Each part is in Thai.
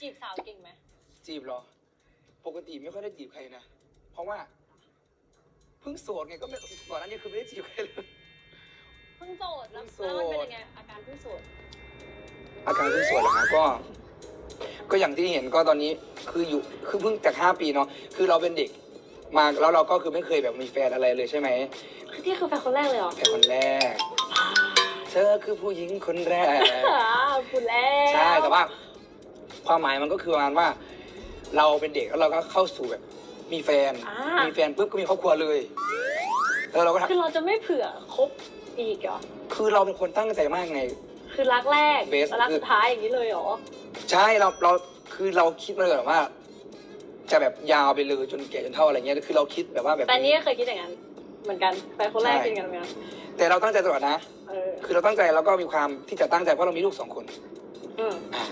จีบสาวเก่งไหมจีบเหรอ ปกติไม่ค่อยได้จีบใครนะ เพราะว่าเพิ่งโสดไงก็ไม่ก่อนหน้านี้คือไม่ได้จีบใครเลย เพิ่งโสดแล้วเพิ่งโสแล้วดมันเป็นยังไงอาการเพิ่งโสดอาการเพิ่งโสดเหรอคะก็ ก็อย่างที่เห็นก็ตอนนี้คืออยู่คือเพิ่งจากห้าปีเนาะคือเราเป็นเด็กมาแล้วเราก็คือไม่เคยแบบมีแฟนอะไรเลยใช่ไหมที่คือแฟนคนแรกเลยเหรอแฟนคนแรก เธอคือผู้หญิงคนแรก อ่าคุณแล้วใช่แต่ว่า ความหมายมันก็คือประมาณว่า เราเป็นเด็กแล้วเราก็เข้าสู่แบบมีแฟน อ่ามีแฟนปุ๊บก็มีครอบครัวเลย แล้วเราก็ทคือเราจะไม่เผื่อคบอีกเหรอำคือเราเป็นคนตั้งใจมากไง คือรักแรก Best แล้วรักคือสุดท้ายอย่างนี้เลยเหรอ ใช่เราเราคือเราคิดมาเลยแบบว่า จะแบบยาวไปเลยจนแก่จนเท่าอะไรเงี้ยคือเราคิดแบบว่าแบบแต่นี่ก็เคยคิดอย่างนั้น เหมือนกันแฟนคนแรกใช่คิดอย่างนั้นเหมือนกันแต่เราตั้งใจตลอดนะ เออคือเราตั้งใจแล้วก็มีความที่จะตั้งใจเพราะเรามีลูกสองคน อืมอะ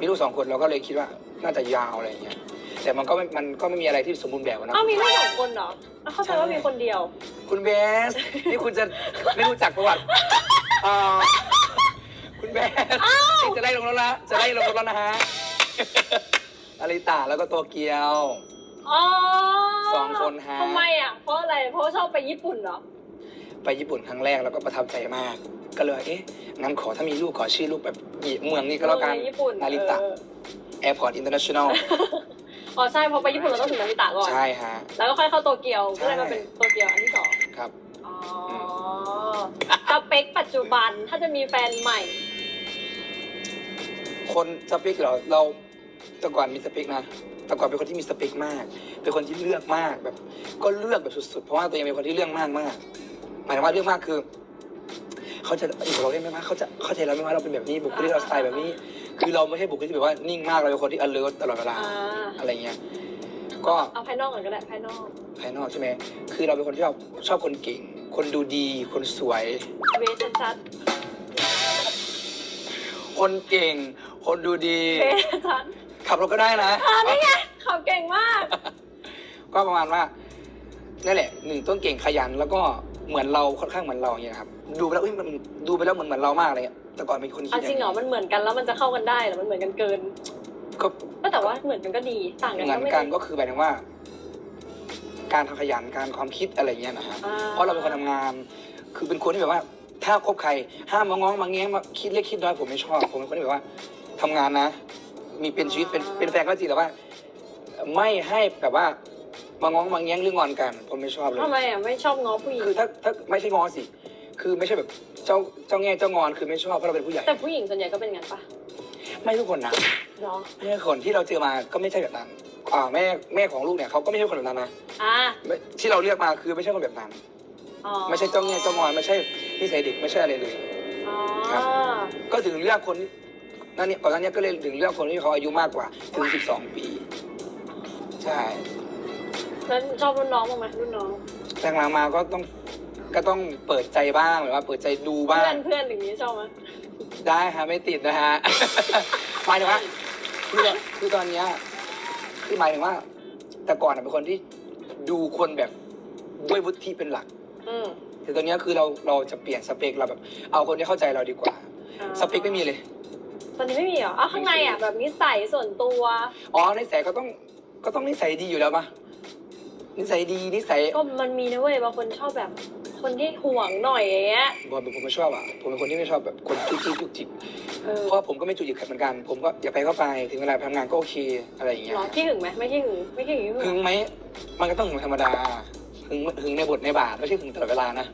มีลูกสองคนเราก็เลยคิดว่าน่าจะยาวอะไรเงี้ยแต่มันก็ไม่มันก็ไม่มีอะไรที่สมบูรณ์แบบอะเนอะอ้าวมีลูกสองคนเหรออ้าวเข้าใจว่ามีคนเดียว คุณเบส นี่คุณจะไม่รู้จักประวัติเอ่อคุณเบสนี่จะไล่ลงแล้วนะจะไล่ลงแล้วนะฮะอลิตาแล้วก็ตัวเกียว อ๋อสองคนฮะ ทำไมอะ เพราะอะไร เพราะว่าชอบไปญี่ปุ่นเหรอ ไปญี่ปุ่นครั้งแรกแล้วก็ประทับใจมาก ก็เลยเอ๊ะงั้นขอถ้ามีลูกขอชื่อลูกแบบเมืองนี้ก็แล้วกันเมืองในญี่ปุ่นนาริตะเออแอร์พอร์ตอินเตอร์เนชั่นแนลอ๋อใช่เพอไปญี่ปุ่นเราต้องถึงนาริตะก่อน ใช่ฮะ แล้วก็ค่อยเข้าโตเกียวใช่ก็เลยมาเป็นโตเกียวอันที่สองครับ อ๋อสเปคปัจจุบันถ้าจะมีแฟนใหม่ คนสเปคเหรอเราแต่ก่อนมีสเปคนะแต่ก่อนเป็นคนที่มีสเปคมาก เป็นคนที่เลือกมากแบบ ก็เลือกแบบสุดๆ เพราะว่าตัวเองเป็นคนที่เลือกมากมากหมายถึงว่าเลือกมากคือ เขาจะอยู่กับเราได้ไหมว่าเขาจะเข้าใจเราไหมว่าเราเป็นแบบนี้บุคลิกเราสไตล์แบบนี้ คือเราไม่ใช่บุคลิกที่แบบว่านิ่งมากเราเป็นคนที่ alert ตลอดเวลาอ่า อะไรเงี้ยก็เอาภายนอกก่อนก็ได้ภายนอก ภายนอกใช่ไหมคือเราเป็นคนที่ชอบชอบคนเก่ง คนดูดี คนสวย เวสชัดคนเก่ง คนดูดี ๆเวสชัดขับรถก็ได้นะอ่านี่ไงขับเก่งมาก ก็ประมาณว่านั่นแหละหนึ่งต้นเก่งขยันแล้วก็เหมือนเราค่อนข้างเหมือนเราอย่างเงี้ยครับดูไปแล้วเอ้ยมันดูไปแล้วเหมือนเหมือนเรามากเลยอะแต่ก่อนเป็นคนคิดเอาอย่าจริงเหรอมันเหมือนกันแล้วมันจะเข้ากันได้เหรอมันเหมือนกันเกินก็ก็แต่ว่าเหมือนกันก็ดี ต่างกันเหมืก็อนไม่กันดีก็คือหมายถึงว่า การทำขยันการความคิดอะไรเงี้ยนะฮะอ่เพราะเราเป็นคนทำงาน คือเป็นคนที่แบบว่า ถ้าคบใครห้ามมาง้องมาแง้งมาคิดเล็กคิดน้อยผมไม่ชอบ ผมเป็นคนที่แบบว่าทำงานนะ มีเป็นชีวิตเป็นเป็นแฟนก็จริงแต่ว่า ไม่ให้แบบว่า มาง้องมาแง้งหรืองอนกันผมไม่ชอบเลย ทำไมอะไม่ชอบง้อผู้หญิงคือถ้าถ้าไม่ใช่งอสิ คือไม่ใช่แบบเจ้าเจ้าแง่เจ้างอนคือไม่ชอบเพราะเราเป็นผู้ใหญ่ แต่ผู้หญิงส่วนใหญ่ก็เป็นงั้นปะไม่ทุกคนนะเนาะไม่ใช่คนที่เราเจอมาก็ไม่ใช่แบบนั้นอ่าแม่แม่ของลูกเนี่ยเขาก็ไม่ใช่คนแบบนั้นนะอ่าไม่ที่เราเรียกมาคือไม่ใช่คนแบบนั้น อ๋อไม่ใช่เจ้าแง่เจ้างอนไม่ใช่นิสัยเด็กไม่ใช่อะไรเลย อ๋อครับ ก็ถึงเลือกคนนั่นเนี่ยก่อนหน้านี้ก็เลยถึงเลือกคนที่เขาอายุมากกว่าถึง 12 ปี ใช่ แล้วชอบรุ่นน้องบ้างไหมรุ่นน้องหลังๆมาก็ต้องก็ต้องเปิดใจบ้างหรือว่าเปิดใจดูบ้าเพื่องนเพื่อนอย่างนี้ชอบไหมได้ฮะไม่ติดนะฮะหมายถึงว่าคือคือตอนเนี้ยคือหมายถึงว่า แต่ก่อนอะเป็นคนที่ดูคนแบบด้วยวุฒิเป็นหลัก อืมแต่ตอนเนี้ยคือเราเราจะเปลี่ยนสเปคเราแบบ เอาคนที่เข้าใจเราดีกว่า อ่าสเปคไม่มีเลย ตอนนี้ไม่มีเหรออ้าวข้างในอะแบบนิสัยส่วนตัว อ๋อนิสัยก็ต้องก็ต้องนิสัยดีอยู่แล้วปะ นิสัยดีนิสัยก็มันมีนะเว้ยบางคนชอบแบบ คนที่ห่วงหน่อยอย่างเงี้ยบอกผมไม่ชอบอะผมเป็นคนที่ไม่ชอบแบบคนจุกจิกจุกจิกเออเพราะผมก็ไม่จุกจิกเหมือนกัน ผมก็อย่าไปเข้าไปถึงเวลาทำงานก็โอเคอะไรอย่างเงี้ยหรอขี้หึงไหมไม่ขี้หึงไม่ขี้หึงไม่หึหึงงไหมมันก็ต้องหึงธรรมดาหึงหึงในบทในบาทไม่ใช่หึงตลอดเวลานะ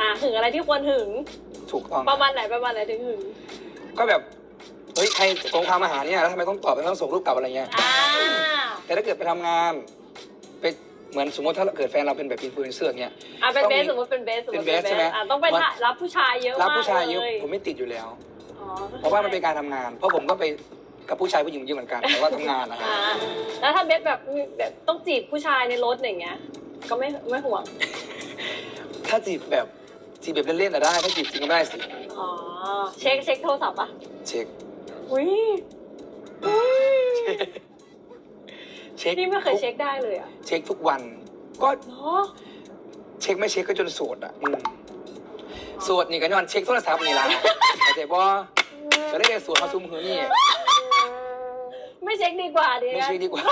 อ่าหึงอะไรที่ควรหึงถูกต้องประมาณไหนประมาณไหนถึงหึงก็แบบเฮ้ยใครส่งความมาหาเนี่ยแล้วทำไมต้องตอบแล้วต้องส่งรูปกลับอะไรเงี้ยอ่าแต่ถ้าเกิดไปทำงานไป เหมือนสมมติถ้าเกิดแฟนเราเป็นแบบอินฟลูเอนเซอร์เงี้ยอ่าเป็นต้องเบมีสสมมติเป็นเบสสมมติเป็นเบสใช่ไหมอ่าต้องไปมันรับผู้ชายเยอะมากรับผู้ชายเยอะลผมไม่ติดอยู่แล้วอ๋อเพราะว่ามันเป็นการทำงาน เพราะผมก็ไปกับผู้ชายผู้หญิงเยอะเหมือนกันแต่ว่าทำงานนะฮะอ่าแล้วถ้าเบสแบบมีแบบต้องจีบผู้ชายในรถอย่างเงี้ย ก็ไม่ไม่ห่วง ถ้าจีบแบบจีบแบบเล่นๆอะได้ถ้าจีบจริงก็ไม่ได้สิอ๋อเช็คเช็คโทรศัพท์ปะเช็คอุ้ยอุ้ยเช็คนี่ไม่เคยเช็คได้เลยอะเช็คทุกวัน ก็เนาะเช็คไม่เช็คก็จนโสดอะอืมโสดนี่ก็ย้อนเช็คโทรศัพท์นี่ล่ะเข้าใจบ่ก็ได้แต่โสดมาซุ่มหือนี่ไม่เช็คดีกว่าดีไม่นะใช่ดีกว่า